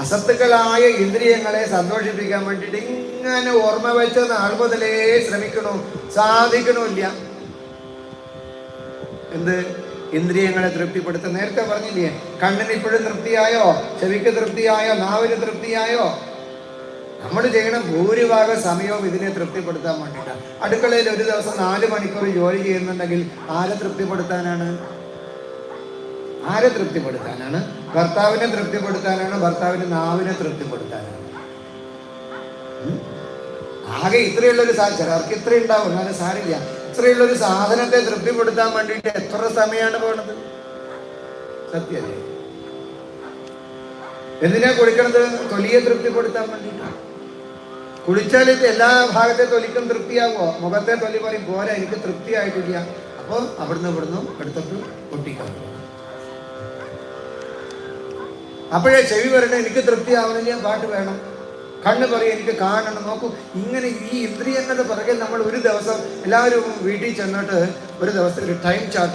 അസത്തുക്കളായ ഇന്ദ്രിയങ്ങളെ സന്തോഷിപ്പിക്കാൻ വേണ്ടിയിട്ട് ഇങ്ങനെ ഓർമ്മ വെച്ച നാൾ ശ്രമിക്കണു? സാധിക്കണമില്ല എന്ത്? ഇന്ദ്രിയങ്ങളെ തൃപ്തിപ്പെടുത്ത നേരത്തെ പറഞ്ഞില്ലേ? കണ്ണിന് ഇപ്പോഴും തൃപ്തിയായോ? ചെവിക്ക് തൃപ്തിയായോ? നാവിന് തൃപ്തിയായോ? നമ്മൾ ചെയ്യണ ഭൂരിഭാഗം സമയവും ഇതിനെ തൃപ്തിപ്പെടുത്താൻ വേണ്ടിയിട്ടാണ് അടുക്കളയിൽ ഒരു ദിവസം നാല് മണിക്കൂർ ജോലി ചെയ്യുന്നുണ്ടെങ്കിൽ ആരെ തൃപ്തിപ്പെടുത്താനാണ്? ആരെ തൃപ്തിപ്പെടുത്താനാണ്? ഭർത്താവിനെ തൃപ്തിപ്പെടുത്താനാണ്? ഭർത്താവിന്റെ നാവിനെ തൃപ്തിപ്പെടുത്താനാണ്? ആകെ ഇത്രയുള്ള ഒരു സാ ചിലർക്ക് ഇത്ര ഉണ്ടാവും. എന്നാലും സാരില്ല ഇത്രയുള്ള ഒരു സാധനത്തെ തൃപ്തിപ്പെടുത്താൻ വേണ്ടിയിട്ട് എത്ര സമയമാണ് പോണത്? സത്യല്ലേ എന്തിനാ കുളിക്കണത്? തൊലിയെ തൃപ്തിപ്പെടുത്താൻ വേണ്ടിയിട്ടാണ് കുളിച്ചാൽ ഇത് എല്ലാ ഭാഗത്തെ തൊലിക്കും തൃപ്തിയാകുമോ മുഖത്തെ തൊലി പറയും പോരാ എനിക്ക് തൃപ്തിയായിട്ടില്ല. അപ്പോൾ അവിടുന്ന് ഇവിടുന്ന് എടുത്തിട്ട് പൊട്ടിക്കാൻ അപ്പോഴേ ചെവി വരട്ടെ എനിക്ക് തൃപ്തിയാവണില്ല പാട്ട് വേണം. കണ്ണ് പറയും എനിക്ക് കാണണം നോക്കൂ. ഇങ്ങനെ ഈ ഇന്ദ്രിയങ്ങളുടെ പുറകെ നമ്മൾ ഒരു ദിവസം എല്ലാവരും വീട്ടിൽ ചെന്നിട്ട് ഒരു ദിവസം ഒരു ടൈം ചാർട്ട്